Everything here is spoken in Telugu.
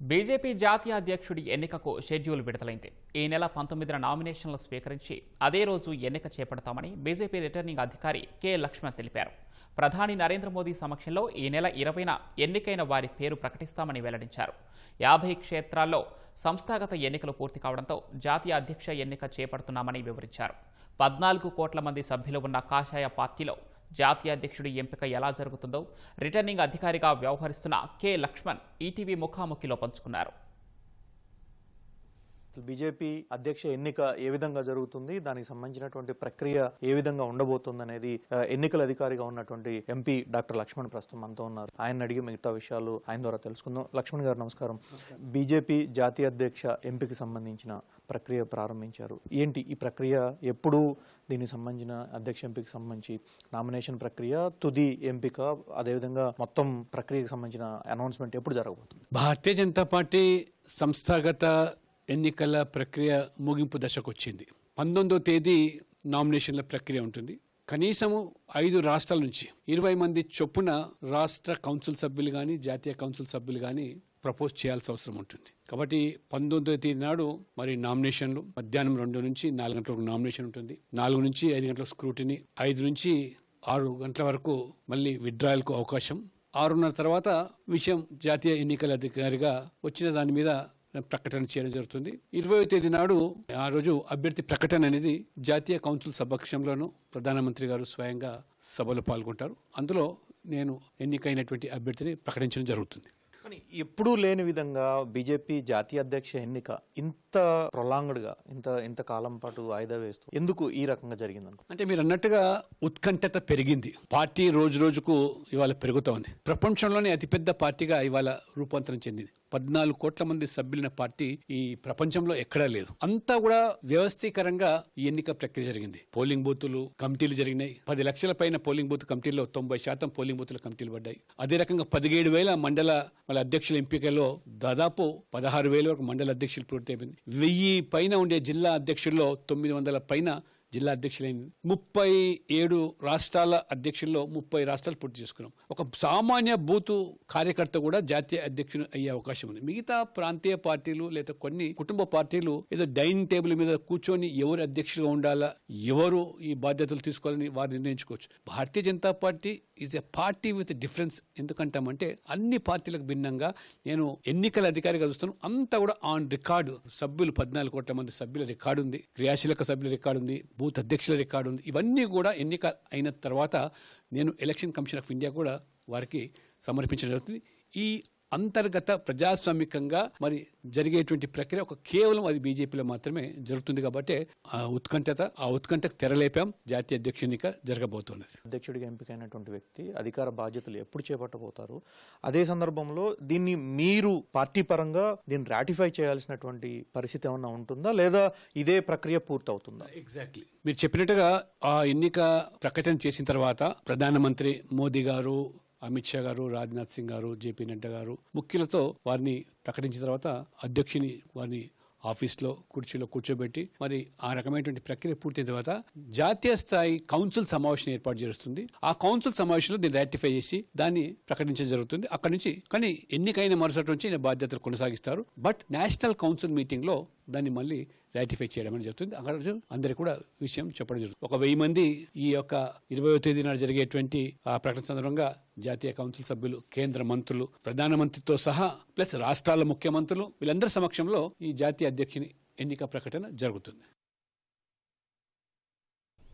బీజేపీ జాతీయ అధ్యక్షుడి ఎన్నికకు షెడ్యూల్ విడుదలైంది. ఈ నెల పంతొమ్మిదిన నామినేషన్లు స్వీకరించి అదే రోజు ఎన్నిక చేపడతామని బీజేపీ రిటర్నింగ్ అధికారి కె. లక్ష్మణ్ తెలిపారు. ప్రధాని నరేంద్ర మోదీ సమక్షంలో ఈ నెల ఇరవైన ఎన్నికైన వారి పేరు ప్రకటిస్తామని వెల్లడించారు. యాభై క్షేత్రాల్లో సంస్థాగత ఎన్నికలు పూర్తి కావడంతో జాతీయ అధ్యక్ష ఎన్నిక చేపడుతున్నామని వివరించారు. పద్నాలుగు కోట్ల మంది సభ్యులు ఉన్న కాషాయ పార్టీలో జాతీయ అధ్యక్షుడి ఎంపిక ఎలా జరుగుతుందో రిటర్నింగ్ అధికారిగా వ్యవహరిస్తున్న కె లక్ష్మణ్ ఈటీవీ ముఖాముఖిలో పంచుకున్నారు. అసలు బీజేపీ అధ్యక్ష ఎన్నిక ఏ విధంగా జరుగుతుంది దానికి సంబంధించినటువంటి ప్రక్రియ ఏ విధంగా ఉండబోతుంది అనేది ఎన్నికల అధికారిగా ఉన్నటువంటి ఎంపీ డాక్టర్ లక్ష్మణ్ ప్రస్తుతం మనతో ఉన్నారు. ఆయన అడిగి మిగతా విషయాలు ఆయన ద్వారా తెలుసుకుందాం. లక్ష్మణ్ గారు నమస్కారం. బీజేపీ జాతీయ అధ్యక్ష ఎంపిక సంబంధించిన ప్రక్రియ ప్రారంభించారు. ఏంటి ఈ ప్రక్రియ? ఎప్పుడు దీనికి సంబంధించిన అధ్యక్ష ఎంపికకి సంబంధించి నామినేషన్ ప్రక్రియ తుది ఎంపిక అదేవిధంగా మొత్తం ప్రక్రియకు సంబంధించిన అనౌన్స్మెంట్ ఎప్పుడు జరగబోతుంది? భారతీయ జనతా పార్టీ సంస్థాగత ఎన్నికల ప్రక్రియ ముగింపు దశకు వచ్చింది. పంతొమ్మిదో తేదీ నామినేషన్ల ప్రక్రియ ఉంటుంది. కనీసము ఐదు రాష్ట్రాల నుంచి ఇరవై మంది చొప్పున రాష్ట్ర కౌన్సిల్ సభ్యులు కానీ జాతీయ కౌన్సిల్ సభ్యులు కానీ ప్రపోజ్ చేయాల్సిన అవసరం ఉంటుంది. కాబట్టి పంతొమ్మిదో తేదీ నాడు మరి నామినేషన్లు మధ్యాహ్నం రెండు నుంచి నాలుగు గంటల వరకు నామినేషన్ ఉంటుంది. నాలుగు నుంచి ఐదు గంటల స్క్రూటినీ ఐదు నుంచి ఆరు గంటల వరకు మళ్ళీ విడ్రాయల్కు అవకాశం. ఆరున్నర తర్వాత విషయం జాతీయ ఎన్నికల అధికారిగా వచ్చిన దాని మీద ప్రకటన చేయడం జరుగుతుంది. ఇరవై తేదీ నాడు ఆ రోజు అభ్యర్థి ప్రకటన అనేది జాతీయ కౌన్సిల్ సమక్షంలోనూ ప్రధానమంత్రి గారు స్వయంగా సభలో పాల్గొంటారు. అందులో నేను ఎన్నికైనటువంటి అభ్యర్థిని ప్రకటించడం జరుగుతుంది. కానీ ఎప్పుడూ లేని విధంగా బీజేపీ జాతీయ అధ్యక్ష ఎన్నిక ఇంత ప్రొలాంగ్డ్గా ఇంత ఇంత కాలం పాటు వాయిదా వేస్తూ ఎందుకు ఈ రకంగా జరిగింది అంటే మీరు అన్నట్టుగా ఉత్కంఠత పెరిగింది. పార్టీ రోజు రోజుకు ఇవాళ పెరుగుతా ఉంది. ప్రపంచంలోనే అతిపెద్ద పార్టీగా ఇవాళ రూపాంతరం చెందింది. పద్నాలుగు కోట్ల మంది సభ్యులైన పార్టీ ఈ ప్రపంచంలో ఎక్కడా లేదు. అంతా కూడా వ్యవస్థీకరంగా ఈ ఎన్నిక ప్రక్రియ జరిగింది. పోలింగ్ బూతులు కమిటీలు జరిగినాయి. పది లక్షల పైన పోలింగ్ బూత్ కమిటీల్లో తొంభై శాతం పోలింగ్ బూత్ల కమిటీలు పడ్డాయి. అదే రకంగా పదిహేడు వేల మండల మండల అధ్యక్షుల ఎంపికలో దాదాపు పదహారు వేల వరకు మండల అధ్యక్షులు పూర్తి అయిపోయింది వెయ్యి పైన ఉండే జిల్లా అధ్యక్షుల్లో తొమ్మిది వందల పైన జిల్లా అధ్యక్షులైంది ముప్పై ఏడు రాష్ట్రాల అధ్యక్షుల్లో ముప్పై రాష్ట్రాలు పూర్తి చేసుకున్నాం. ఒక సామాన్య బూతు కార్యకర్త కూడా జాతీయ అధ్యక్షుడు అయ్యే అవకాశం ఉంది. మిగతా ప్రాంతీయ పార్టీలు లేదా కొన్ని కుటుంబ పార్టీలు ఏదో డైనింగ్ టేబుల్ మీద కూర్చొని ఎవరు అధ్యక్షులుగా ఉండాలా ఎవరు ఈ బాధ్యతలు తీసుకోవాలని వారు నిర్ణయించుకోవచ్చు. Bharatiya Janata party is a party with difference ఎందుకంటామంటే అన్ని పార్టీలకు భిన్నంగా నేను ఎన్నికల అధికారిగా చూస్తాను. అంతా కూడా ఆన్ రికార్డు సభ్యులు పద్నాలుగు కోట్ల మంది సభ్యుల రికార్డు ఉంది. క్రియాశీలక సభ్యుల రికార్డు ఉంది. బూత్ అధ్యక్షుల రికార్డు ఉంది. ఇవన్నీ కూడా ఎన్నిక అయిన తర్వాత నేను ఎలక్షన్ కమిషన్ ఆఫ్ ఇండియా కూడా వారికి సమర్పించడం జరుగుతుంది. ఈ అంతర్గత ప్రజాస్వామికంగా మరి జరిగేటువంటి ప్రక్రియ ఒక కేవలం అది బీజేపీలో మాత్రమే జరుగుతుంది కాబట్టి ఆ ఉత్కంఠత ఆ ఉత్కంఠకు తెరలేపాం. జాతీయ అధ్యక్ష ఎన్నిక జరగబోతున్నది. అధ్యక్షుడిగా ఎంపికైనటువంటి వ్యక్తి అధికార బాధ్యతలు ఎప్పుడు చేపట్టబోతారు? అదే సందర్భంలో దీన్ని మీరు పార్టీ పరంగా దీన్ని రాటిఫై చేయాల్సినటువంటి పరిస్థితి ఏమన్నా ఉంటుందా? లేదా ఇదే ప్రక్రియ పూర్తవుతుందా? ఎగ్జాక్ట్లీ మీరు చెప్పినట్టుగా ఆ ఎన్నిక ప్రకటన చేసిన తర్వాత ప్రధానమంత్రి మోదీ గారు అమిత్ షా గారు రాజ్నాథ్ సింగ్ గారు జేపీ నడ్డా గారు ముఖ్యులతో వారిని ప్రకటించిన తర్వాత అధ్యక్షుని వారిని ఆఫీస్లో కుర్చీలో కూర్చోబెట్టి మరి ఆ రకమైనటువంటి ప్రక్రియ పూర్తయిన తర్వాత జాతీయ స్థాయి కౌన్సిల్ సమావేశం ఏర్పాటు చేస్తుంది. ఆ కౌన్సిల్ సమావేశంలో దీన్ని రాటిఫై చేసి దాన్ని ప్రకటించడం జరుగుతుంది. అక్కడి నుంచి కానీ ఎన్నికైన మరుసటి నుంచి బాధ్యతలు కొనసాగిస్తారు. బట్ నేషనల్ కౌన్సిల్ మీటింగ్లో దాన్ని మళ్ళీ రాటిఫై చేయడం అని జరుగుతుంది అక్కడ అందరికీ కూడా విషయం చెప్పడం జరుగుతుంది. ఒక వెయ్యి మంది ఈ యొక్క ఇరవయో తేదీ నాడు జరిగేటువంటి ఆ ప్రకటన సందర్భంగా జాతీయ కౌన్సిల్ సభ్యులు కేంద్ర మంత్రులు ప్రధానమంత్రితో సహా ప్లస్ రాష్ట్రాల ముఖ్యమంత్రులు వీళ్ళందరి సమక్షంలో ఈ జాతీయ అధ్యక్షుని ఎన్నిక ప్రకటన జరుగుతుంది.